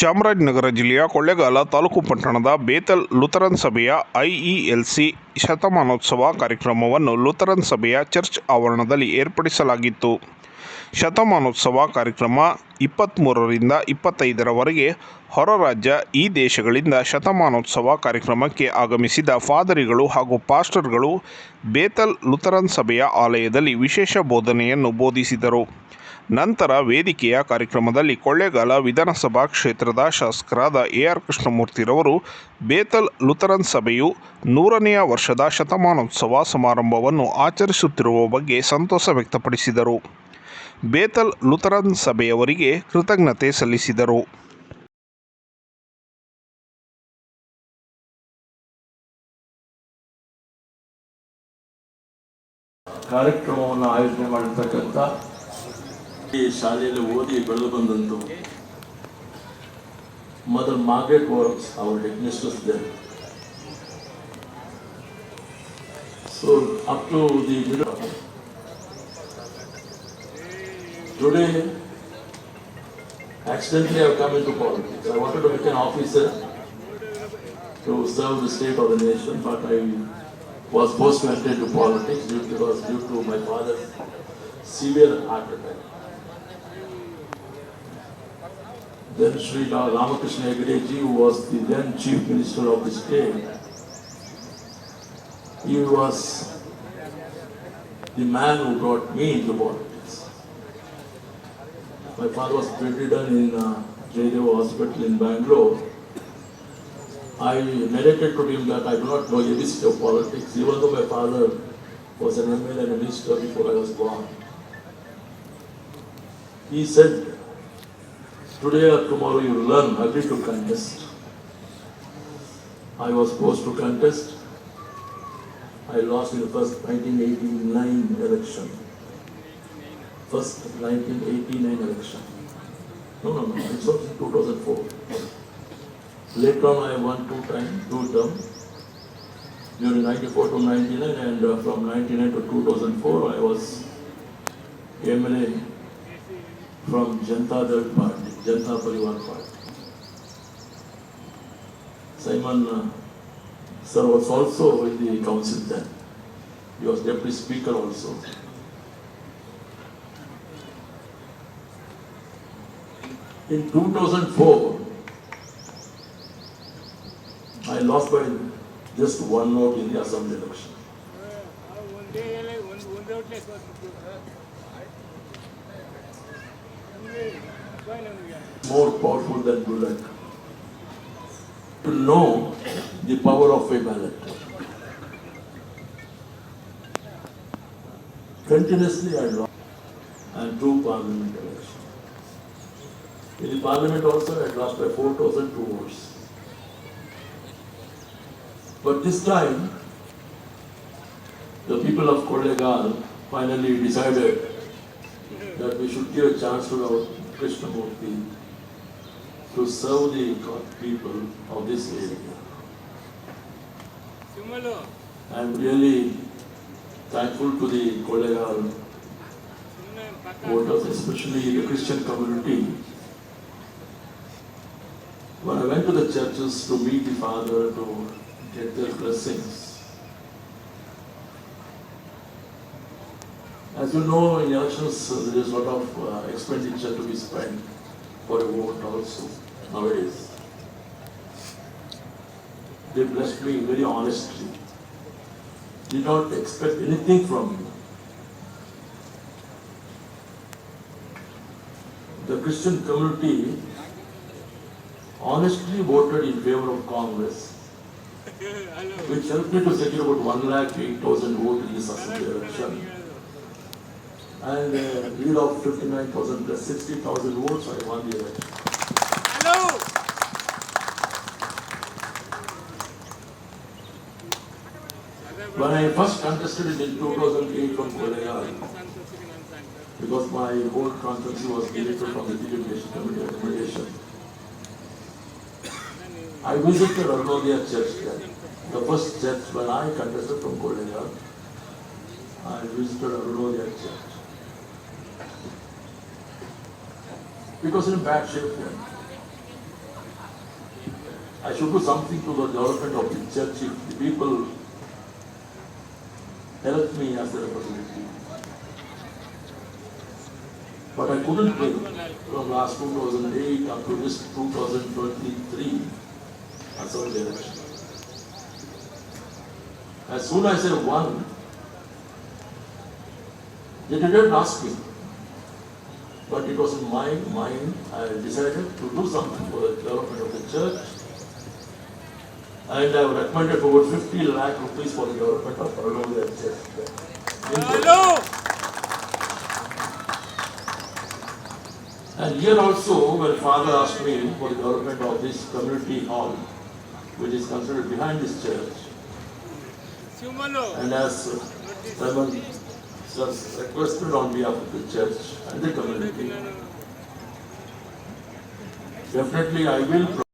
ಚಾಮರಾಜನಗರ ಜಿಲ್ಲೆಯ ಕೊಳ್ಳೇಗಾಲ ತಾಲೂಕು ಪಟ್ಟಣದ ಬೇತಲ್ ಲುಥರನ್ ಸಭೆಯ ಐಇಎಲ್ಸಿ ಶತಮಾನೋತ್ಸವ ಕಾರ್ಯಕ್ರಮವನ್ನು ಲುಥರನ್ ಸಭೆಯ ಚರ್ಚ್ ಆವರಣದಲ್ಲಿ ಏರ್ಪಡಿಸಲಾಗಿತ್ತು. ಶತಮಾನೋತ್ಸವ ಕಾರ್ಯಕ್ರಮ ಇಪ್ಪತ್ತ್ಮೂರರಿಂದ ಇಪ್ಪತ್ತೈದರವರೆಗೆ ಹೊರ ರಾಜ್ಯ, ಈ ದೇಶಗಳಿಂದ ಶತಮಾನೋತ್ಸವ ಕಾರ್ಯಕ್ರಮಕ್ಕೆ ಆಗಮಿಸಿದ ಫಾದರಿಗಳು ಹಾಗೂ ಪಾಸ್ಟರ್ಗಳು ಬೇತಲ್ ಲುಥರನ್ ಸಭೆಯ ಆಲಯದಲ್ಲಿ ವಿಶೇಷ ಬೋಧನೆಯನ್ನು ಬೋಧಿಸಿದರು. ನಂತರ ವೇದಿಕೆಯ ಕಾರ್ಯಕ್ರಮದಲ್ಲಿ ಕೊಳ್ಳೇಗಾಲ ವಿಧಾನಸಭಾ ಕ್ಷೇತ್ರದ ಶಾಸಕರಾದ ಎ ಆರ್ ಕೃಷ್ಣಮೂರ್ತಿರವರು, ಬೇತಲ್ ಲುಥರನ್ ಸಭೆಯು ನೂರನೆಯ ವರ್ಷದ ಶತಮಾನೋತ್ಸವ ಸಮಾರಂಭವನ್ನು ಆಚರಿಸುತ್ತಿರುವ ಬಗ್ಗೆ ಸಂತೋಷ ವ್ಯಕ್ತಪಡಿಸಿದರು. ಬೇತಲ್ ಲುಥರನ್ ಸಭೆಯವರಿಗೆ ಕೃತಜ್ಞತೆ ಸಲ್ಲಿಸಿದರು. ಕಾರ್ಯಕ್ರಮವನ್ನು ಆಯೋಜನೆ ಮಾಡಿರ್ತಕ್ಕಂಥ ಈ ಶಾಲೆಯಲ್ಲಿ ಓದಿ ಬೆಳೆದು ಬಂದಂತು mother Margaret works our headmistress there so up to the today accidentally I have come into politics. I wanted to become an officer to serve the state or the nation, but I was forced to enter into politics due because due to my father's severe heart attack. Then Sri Ra- Ramakrishna Hegde who was the then chief minister of the state, he was the man who brought me into politics. My father was bedridden in uh, Jayadeva Hospital in Bangalore. I narrated to him that I do not know ABC of politics, even though my father was an MLA and a minister before I was born. He said, today or tomorrow you learn, agree to contest. I was forced to contest. I lost in the first 1989 election. First 1989 election. No, no, no, it was in 2004. Later on, I won two times, two terms. During 94 to 99, and uh, from 99 to 2004, I was MLA from Janta Dal Party, Janta Parivar Party. Simon uh, sir was also in the council then. He was deputy speaker also. In 2004, I lost by just one vote in the assembly election. More powerful than bullet. To know the power of a ballot. Continuously I lost and two parliament elections. In the parliament also I lost by four thousand two votes. But this time, the people of Kollegal finally decided that we should give a chance to our Krishnamurti to serve the people of this area. I am really thankful to the Kolegal voters, especially the Christian community. When I went to the churches to meet the Father, to get their blessings, As you know, in elections, there is a lot of uh, expenditure to be spent for a vote also nowadays. They blessed me very honestly. Did not expect anything from me. the Christian community honestly voted in favor of Congress, which helped me to secure about one lakh eight thousand votes in this assembly election and a lead of 59,000 plus 60,000 votes, I won the election. Hello! When I first contested in 2008 from Kodayal, because my whole constituency was deleted from the delegation committee recommendation, I visited Arnodia church there, the first church when I contested from Kodayal. I visited Arnodia church. It was in bad shape then. should do something to the development of the church if the people help me as a representative. But I couldn't win from last 2008 up to this 2023 assembly election. As soon as I won, they didn't ask me. But it was in my mind, I decided to do something for the development of the church. And I have recommended over 50 lakh rupees for the development of Paraloya Church. Hello. And here also, when father asked me for the development of this community hall, which is considered behind this church, and as Simon was requested on behalf of the church and the community, definitely I will